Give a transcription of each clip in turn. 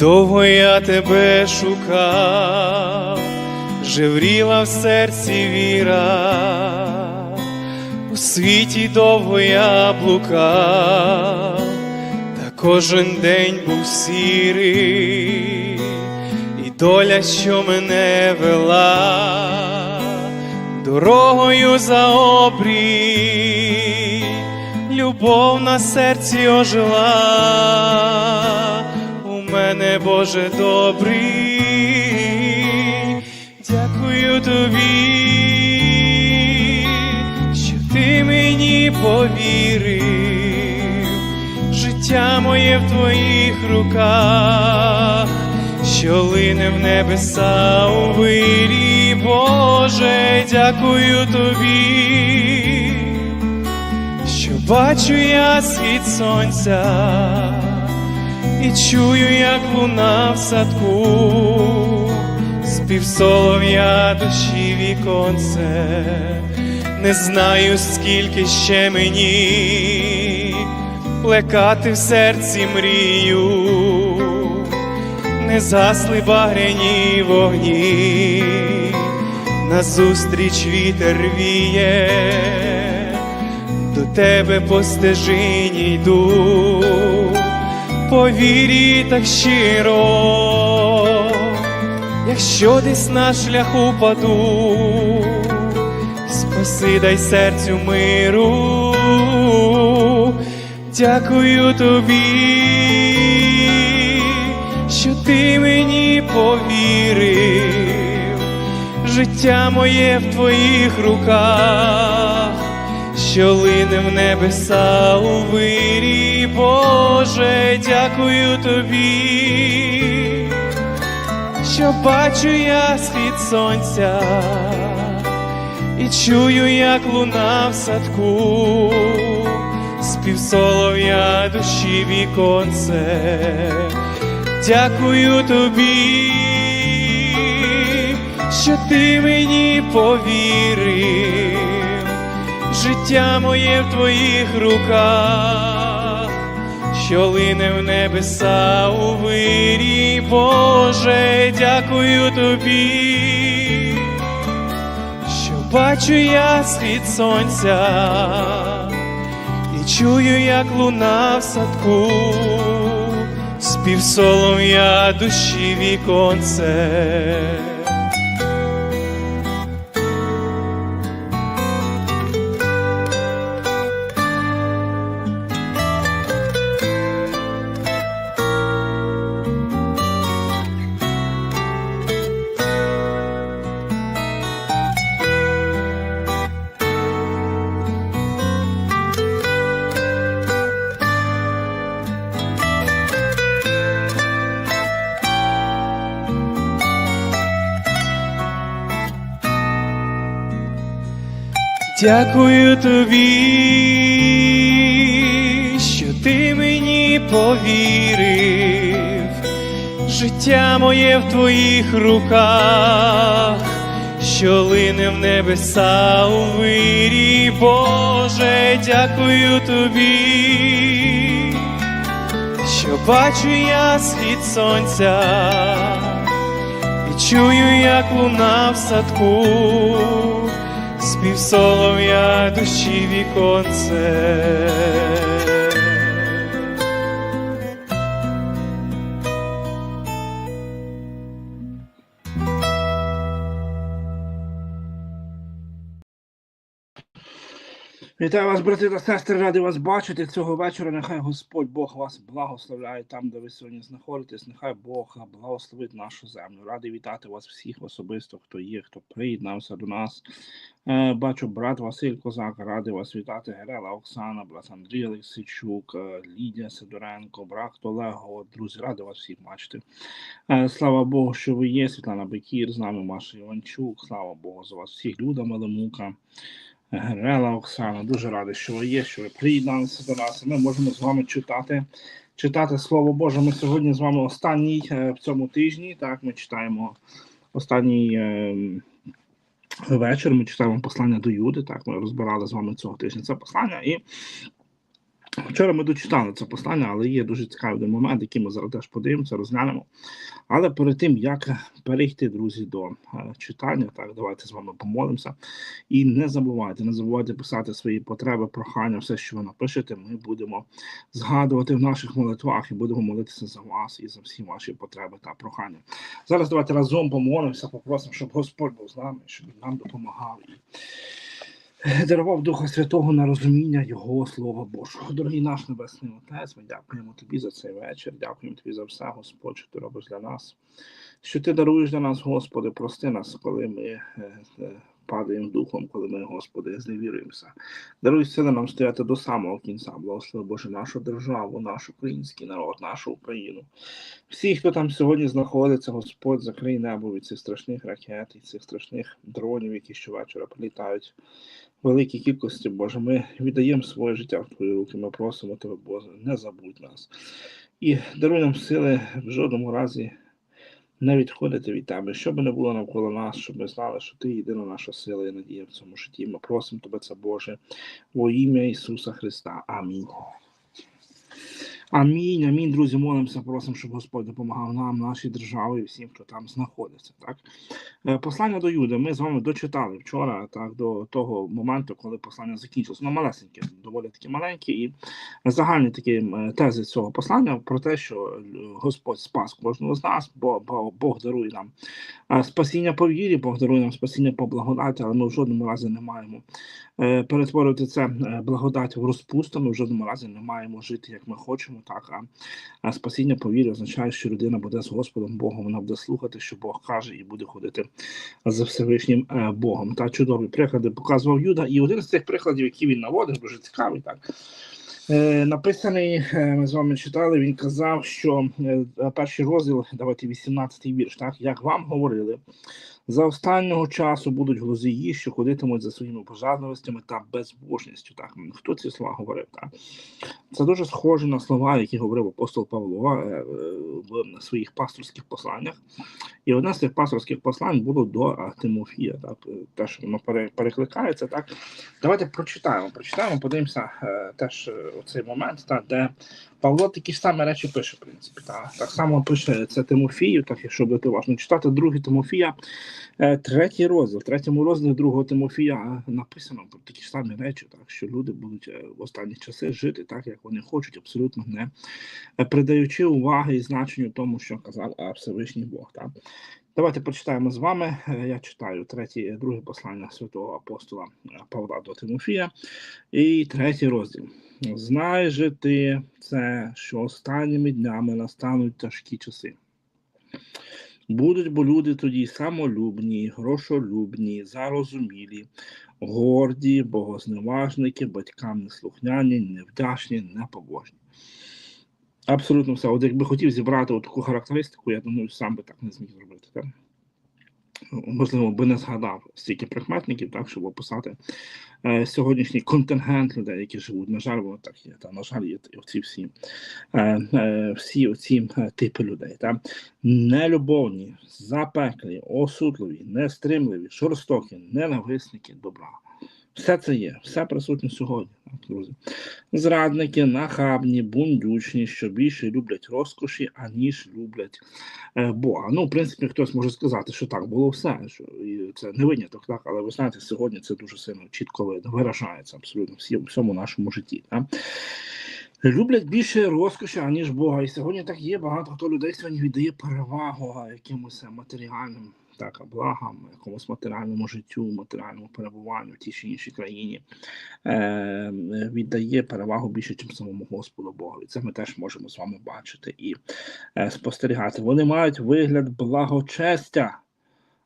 Довго я тебе шукав, жевріла в серці віра, у світі довго я блукав, та кожен день був сірий, і доля, що мене вела, дорогою за обрій, любов на серці ожила мене, Боже добрий, дякую тобі, що ти мені повірив, життя моє в твоїх руках, що лине в небеса у вирі, Боже, дякую тобі, що бачу я світ сонця і чую, як луна в садку, спів солов'я душі віконце, не знаю, скільки ще мені плекати в серці мрію, не засли багряні вогні, назустріч вітер віє, до тебе по стежині йду по вірі так щиро, якщо десь на шляху паду, спаси дай серцю миру, дякую тобі, що ти мені повірив, життя моє в твоїх руках що лине в небеса у вирі, Боже, дякую тобі, що бачу я схід сонця і чую, як луна в садку, спів солов'я душі віконце, дякую тобі, що ти мені повірив життя моє в твоїх руках, що лине в небеса у вирі, Боже, дякую тобі, що бачу я схід сонця і чую, як луна в садку, спів солов'я душі віконце. Дякую тобі, що ти мені повірив, життя моє в твоїх руках, що лине в небеса у вирі, Боже, дякую тобі, що бачу я схід сонця і чую, як луна в садку спів солом'я душі віконце. Вітаю вас, брати та сестри, радий вас бачити цього вечора. Нехай Господь Бог вас благословляє там, де ви сьогодні знаходитесь. Нехай Бог благословить нашу землю. Радий вітати вас всіх особисто, хто є, хто приєднався до нас. Е, Бачу, брат Василь Козак, радий вас вітати. Герела Оксана, брат Андрій Олексійчук, е, Лідія Сидоренко, брат Олего. Друзі, радий вас всіх бачити. Е, Слава Богу, що ви є. Світлана Бекір, з нами Маша Іванчук. Слава Богу за вас всіх, Люда Мелемука. Герела Оксана, дуже радий, що ви є, що ви приєдналися до нас. Ми можемо з вами читати читати Слово Боже. Ми сьогодні з вами останній е, в цьому тижні. Так, ми читаємо останній е, вечір. Ми читаємо послання до Юди. Так, ми розбирали з вами цього тижня це послання. І Вчора ми дочитали це послання, але є дуже цікавий момент, який ми зараз теж подивимося, розглянемо. Але перед тим, як перейти, друзі, до е, читання, так, давайте з вами помолимося. І не забувайте, не забувайте писати свої потреби, прохання, все, що ви напишете, ми будемо згадувати в наших молитвах і будемо молитися за вас і за всі ваші потреби та прохання. Зараз давайте разом помолимося, попросимо, щоб Господь був з нами, щоб він нам допомагав дарував Духа Святого на розуміння Його Слова Божого. Дорогий наш Небесний Отець, ми дякуємо Тобі за цей вечір, дякуємо Тобі за все, Господь, що ти робиш для нас. Що ти даруєш для нас, Господи, прости нас, коли ми е, е, падаємо духом, коли ми, Господи, зневіруємося. Даруй сили нам стояти до самого кінця. Благослови Боже нашу державу, наш український народ, нашу Україну. Всі, хто там сьогодні знаходиться, Господь, закрий небо від цих страшних ракет і цих страшних дронів, які щовечора прилітають великій кількості, Боже. Ми віддаємо своє життя в Твої руки. Ми просимо Тебе, Боже, не забудь нас. І даруй нам сили в жодному разі не відходити від Тебе, що би не було навколо нас, щоб ми знали, що Ти єдина наша сила і надія в цьому житті. Ми просимо Тебе, це Боже, во ім'я Ісуса Христа. Амінь. Амінь, амінь, друзі, молимося, просимо, щоб Господь допомагав нам, нашій державі всім, хто там знаходиться. Так? Е, Послання до Юди ми з вами дочитали вчора, так, до того моменту, коли послання закінчилося. Воно малесеньке, доволі таки маленьке, і загальні такі тези цього послання про те, що е, Господь спас кожного з нас, бо, бо Бог дарує нам е, спасіння по вірі, Бог дарує нам спасіння по благодаті, але ми в жодному разі не маємо е, перетворювати це е, благодать в розпусту, ми в жодному разі не маємо жити, як ми хочемо. Так, а, а спасіння по вірі означає, що людина буде з Господом Богом, вона буде слухати, що Бог каже, і буде ходити за Всевишнім е, Богом. Та чудові приклади показував Юда. І один з цих прикладів, які він наводив, дуже цікавий, так. Е, написаний, е, ми з вами читали, він казав, що перший розділ, давайте 18-й вірш, так, як вам говорили, за останнього часу будуть глузії, що ходитимуть за своїми пожадливостями та безбожністю. Так, хто ці слова говорив? Так? Це дуже схоже на слова, які говорив апостол Павло е, е, в своїх пасторських посланнях. І одне з цих пасторських послань було до Тимофія. Так, е, теж воно перекликається. Так, давайте прочитаємо. Прочитаємо, подивимося теж е, оцей момент, так, де Павло такі самі речі пише, в принципі. Так, так само пише це Тимофію, так якщо будете уважно читати, другий Тимофія, третій розділ. Третьому розділі другого Тимофія е, написано про такі ж самі речі, так що люди будуть е, в останні часи жити так, як вони хочуть, абсолютно не е, придаючи уваги і значенню тому, що казав е, Всевишній Бог. Так. Давайте прочитаємо з вами. Е, Я читаю третє, друге послання святого апостола е, Павла до Тимофія і третій розділ. Знай же ти це, що останніми днями настануть тяжкі часи. Будуть бо люди тоді самолюбні, грошолюбні, зарозумілі, горді, богозневажники, батькам неслухняні, невдячні, непобожні. Абсолютно все. От якби хотів зібрати таку характеристику, я думаю, сам би так не зміг зробити. Так? Можливо, би не згадав стільки прикметників, так, щоб описати е, сьогоднішній контингент людей, які живуть. На жаль, воно так є. Та, на жаль, є оці всі, е, е, всі оці е, типи людей. Та? Нелюбовні, запеклі, осудливі, нестримливі, жорстокі, ненависники добра. Все це є, все присутнє сьогодні, друзі. Зрадники, нахабні, бундючні, що більше люблять розкоші, аніж люблять е, Бога. Ну, в принципі, хтось може сказати, що так було все, що і це не виняток, так, але ви знаєте, сьогодні це дуже сильно чітко видно, виражається абсолютно всі, у всьому нашому житті. Так? Люблять більше розкоші, аніж Бога. І сьогодні так є. Багато хто людей сьогодні віддає перевагу якимось е, матеріальним так, благам, якомусь матеріальному життю, матеріальному перебуванню в тій чи іншій країні. Е, віддає перевагу більше, ніж самому Господу Богу. І це ми теж можемо з вами бачити і е, спостерігати. Вони мають вигляд благочестя,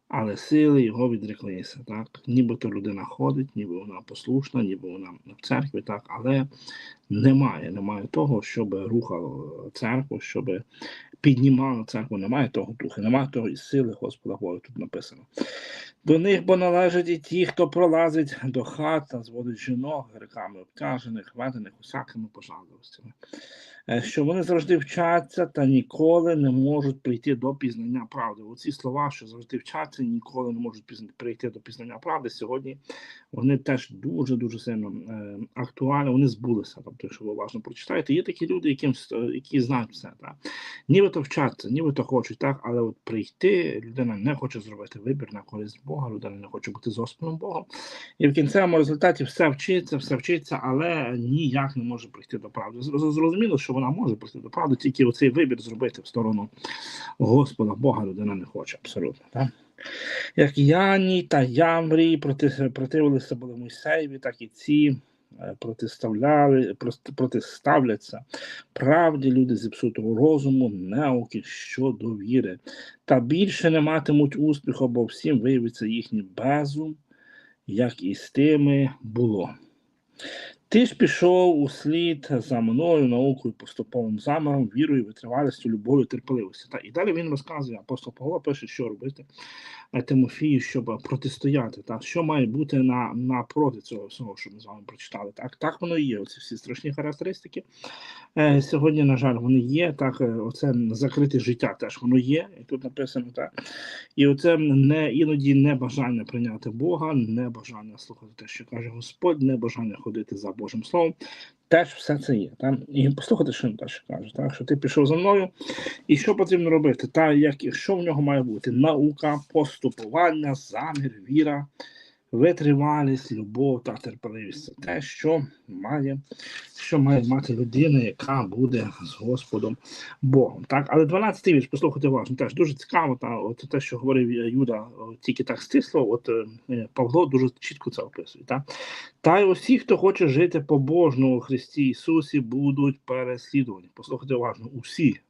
але сили його відреклися. Так? Нібито людина ходить, ніби вона послушна, ніби вона в церкві, так, але немає, немає того, щоб рухало церкву, щоб піднімало церкву, немає того духу, немає і сили Господа Бога, тут написано. До них бо належать і ті, хто пролазить до хат та зводить жінок грехами обтяжених, ведених усякими пожадливостями. е, що вони завжди вчаться та ніколи не можуть прийти до пізнання правди. Оці слова, що завжди вчаться, ніколи не можуть прийти до пізнання правди. Сьогодні вони теж дуже дуже сильно е, актуальні. Вони збулися. Тобто, якщо ви уважно прочитаєте, є такі люди, яким які знають все. Так? Нібито вчаться, нібито хочуть, так, але от прийти людина не хоче зробити вибір на користь Бога, людина не хоче бути з Господом Богом. І в кінцевому результаті все вчиться, все вчиться, але ніяк не може прийти до правди. Зрозуміло, що вона може прийти до правди, тільки оцей вибір зробити в сторону Господа Бога людина не хоче абсолютно. Так? Як Яні та Ямрі проти, противилися були Мойсеєві, так і ці протиставляли, протиставляться правді люди зіпсутого розуму, науки щодо віри, та більше не матимуть успіху, бо всім виявиться їхній безум, як і з тими було. Ти ж пішов у слід за мною наукою, поступовим заміром, вірою, витривалістю, любов'ю, терпеливістю. Та і далі він розказує, апостол Павло пише, що робити е, Тимофію, щоб протистояти. Та що має бути на, напроти цього всього, що ми з вами прочитали. Так, так воно і є. Оці всі страшні характеристики. Е, сьогодні, на жаль, вони є. Так, е, оце закрите життя теж воно є. І тут написано так. І оце не іноді не бажання прийняти Бога, не бажання слухати те, що каже Господь, не бажання ходити за Божим Словом. Теж все це є. Та? І послухайте, що він теж каже, так? що ти пішов за мною, і що потрібно робити? Та як і що в нього має бути? Наука, поступування, замір, віра, витривалість, любов та терпеливість. Це те, що має, що має мати людина, яка буде з Господом Богом. Так, але 12-й вірш, послухайте уважно, теж дуже цікаво, та от те, що говорив Юда, тільки так стисло, от е, Павло дуже чітко це описує. Так? Та й усі, хто хоче жити побожно у Христі Ісусі, будуть переслідувані. Послухайте уважно, усі.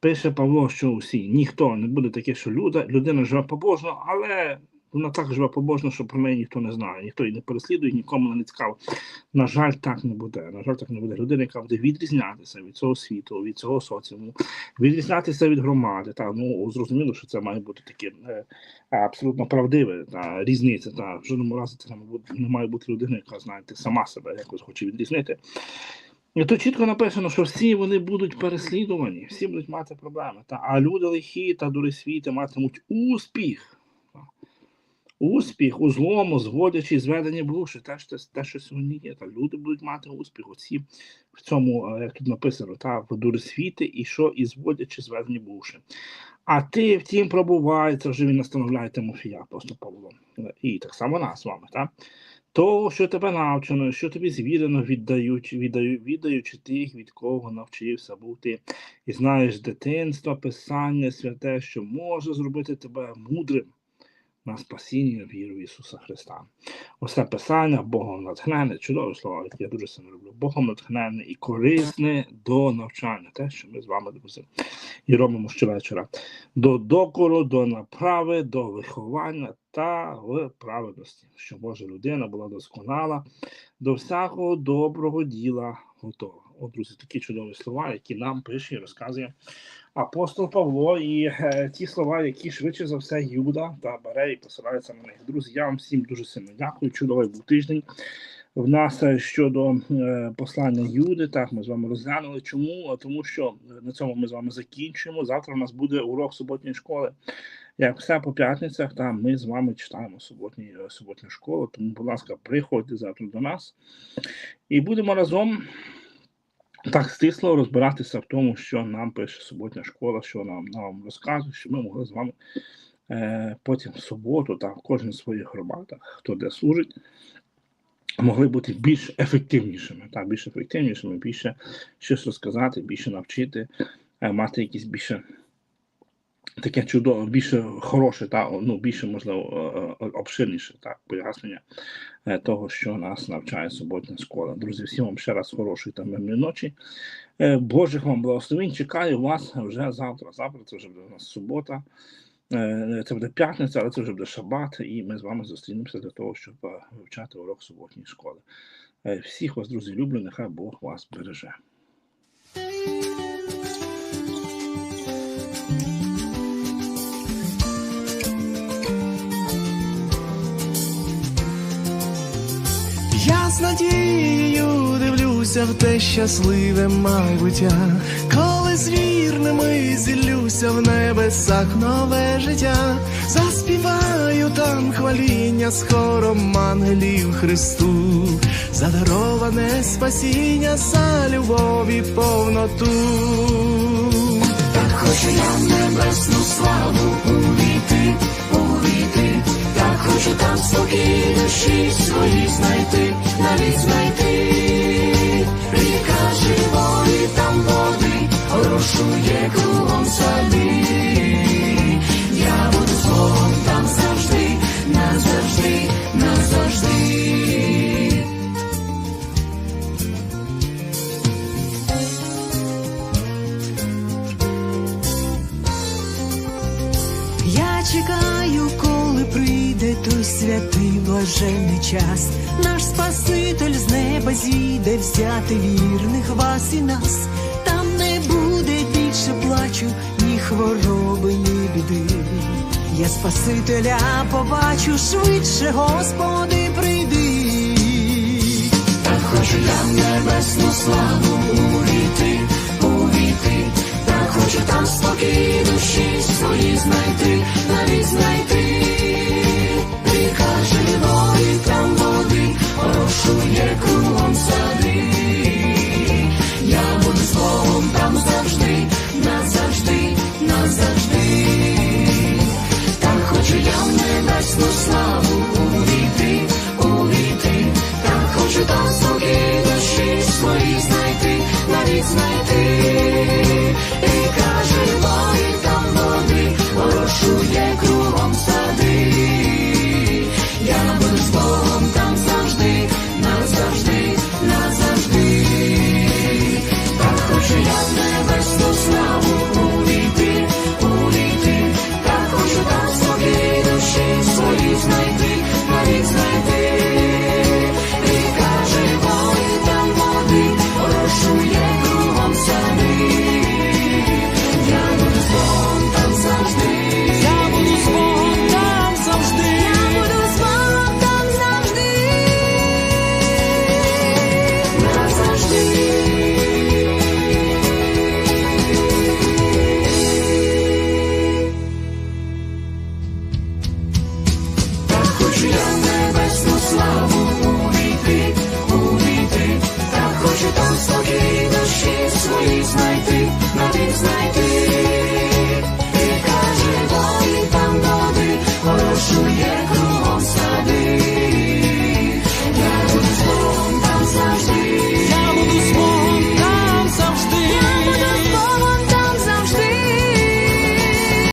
Пише Павло, що усі, ніхто не буде таке, що люда, людина живе побожно, але вона так живе побожно, що про неї ніхто не знає, ніхто її не переслідує, нікому не цікаво. На жаль, так не буде. На жаль, так не буде. Людина, яка буде відрізнятися від цього світу, від цього соціуму, відрізнятися від громади. Та ну зрозуміло, що це має бути таке е, абсолютно правдиве та різниця. Та в жодному разі це не, має бути- людина, яка знаєте, сама себе якось хоче відрізнити. І тут чітко написано, що всі вони будуть переслідувані, всі будуть мати проблеми. Та, а люди лихі та дурисвіти матимуть успіх. Успіх у злому, зводячи зведені блуші, те, що, те, що сьогодні є. Та люди будуть мати успіх. Оці в цьому, е, як тут написано, та, в дурисвіти, і що і зводячи зведені блуші. А ти, втім, пробувай, це вже він настановляє Тимофія, апостол Павло. І так само нас з вами. Так? То, що тебе навчено, що тобі звірено, віддають, віддаю, віддаючи тих, від кого навчився бути, і знаєш з дитинства, писання святе, що може зробити тебе мудрим на спасіння віру в Ісуса Христа. Оце писання Богом натхнене, чудове слово, яке я дуже сильно люблю. Богом натхнене і корисне до навчання, те, що ми з вами друзі, і робимо щовечора. До докору, до направи, до виховання та в праведності, щоб Божа людина була досконала, до всякого доброго діла готова. О, друзі, такі чудові слова, які нам пише і розказує апостол Павло, і е, ті слова, які швидше за все Юда та бере і посилаються на них. Друзі, я вам всім дуже сильно дякую. Чудовий був тиждень. В нас е, щодо е, послання Юди, так ми з вами розглянули. Чому? Тому що е, на цьому ми з вами закінчуємо. Завтра у нас буде урок суботньої школи. Як все по п'ятницях, там ми з вами читаємо суботні, е, суботню школу. Тому, будь ласка, приходьте завтра до нас і будемо разом так стисло розбиратися в тому, що нам пише суботня школа, що нам, нам розказує, що ми могли з вами е, потім в суботу, там кожен в своїх громадах, хто де служить, могли бути більш ефективнішими, так, більш ефективнішими, більше щось розказати, більше навчити, е, мати якісь більше таке чудове, більше хороше, та ну більше можливо е, е, обширніше так пояснення е, того, що нас навчає суботня школа. Друзі, всім вам ще раз хорошої та мирної ночі. Божих вам благословень. Чекаю вас вже завтра. Завтра це вже буде у нас субота. Це буде п'ятниця, але це вже буде шабат, і ми з вами зустрінемося для того, щоб вивчати урок суботньої школи. Всіх вас, друзі, люблю. Нехай Бог вас береже. Надією вдивлюся в те щасливе майбуття, коли з вірними зіллюся в небесах нове життя, заспіваю там хваління з хором ангелів Христу, задароване спасіння за любові повноту. Так хочу я небесну славу увійти, так там спокій душі свої знайти, навіть знайти. Ріка живої там води, орошує кругом сади. Час. Наш Спаситель з неба зійде взяти вірних вас і нас. Там не буде більше плачу, ні хвороби, ні біди. Я Спасителя побачу швидше, Господи, прийди. Так хочу я небесну славу